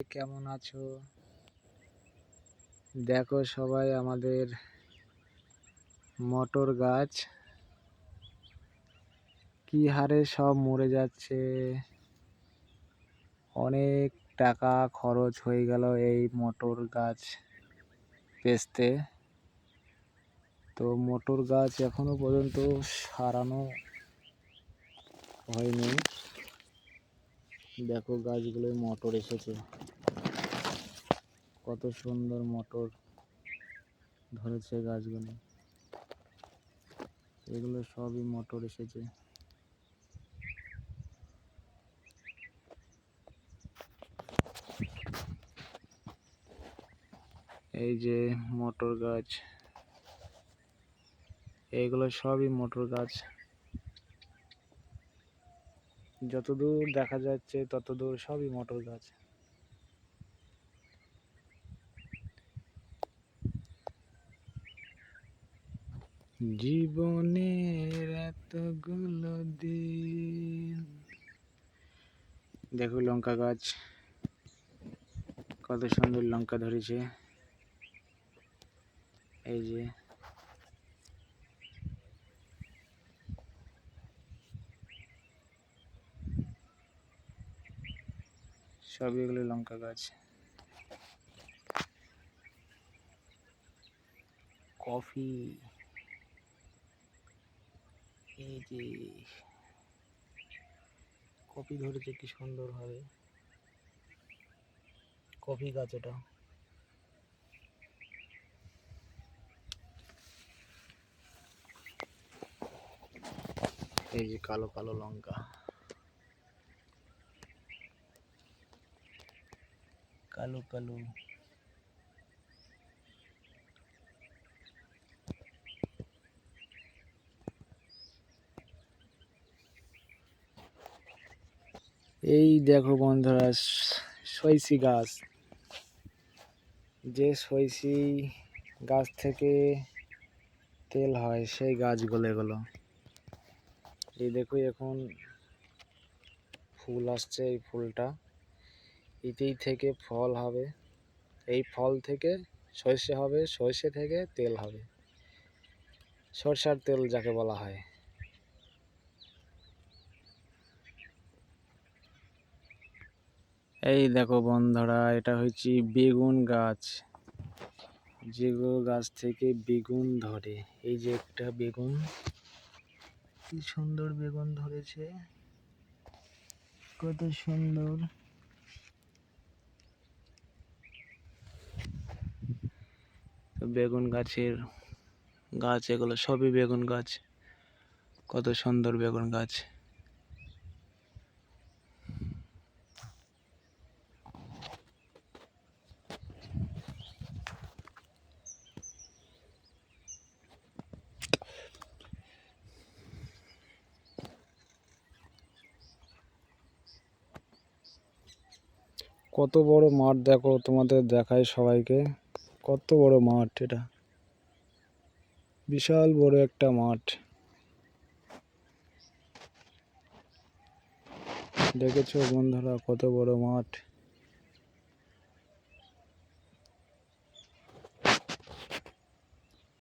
কেমন আছো? দেখো সবাই আমাদের মটর গাছ। কি হারে সব মরে যাচ্ছে। অনেক টাকা খরচ হয়ে গেল এই মটর গাছ পেস্তে তো মটর গাছ এখনও পর্যন্ত সারানো হয়নি। দেখো গাছগুলোয় মটর এসেছে। কত সুন্দর মটর ধরেছে গাছগুলো। এগুলো সবই মটর এসেছে। এই যে মটর গাছ। এইগুলো সবই মটর গাছ। যতদূর দেখা যাচ্ছে, ততদূর সবই মটর গাছ। জীবনের এতগুলো দিন। দেখো লঙ্কা গাছ। কত সুন্দর লঙ্কা ধরেছে। এই যে। সব এগুলো লঙ্কা গাছ। কফি। এই যে কফি ধরেছে কি সুন্দর ভাবে। কফি গাছ এটা। এই যে কালো কালো লঙ্কা। কালো কালো এই দেখো বন্ধুরা, সইসি গাছ। যে সইসি গাছ থেকে তেল হয়, সেই গাছগুলো এগুলো। এই দেখো এখন ফুল আসছে এই ফুলটা। এতেই থেকে ফল হবে। এই ফল থেকে সর্ষে হবে সর্ষে থেকে তেল হবে। সরষার তেল যাকে বলা হয়। এই দেখো বন্ধুরা, এটা হচ্ছে বেগুন গাছ। যেগুলো গাছ থেকে বেগুন ধরে। এই যে একটা বেগুন, কি সুন্দর বেগুন ধরেছে। কত সুন্দর। বেগুন গাছের গাছ এগুলো, সবই বেগুন গাছ। কত সুন্দর বেগুন গাছ। কত বড় মাঠ দেখো তোমাদের দেখায় সবাইকে। কত বড় মাঠ এটা। বিশাল বড় একটা মাঠ। দেখেছ বন্ধুরা কত বড় মাঠ।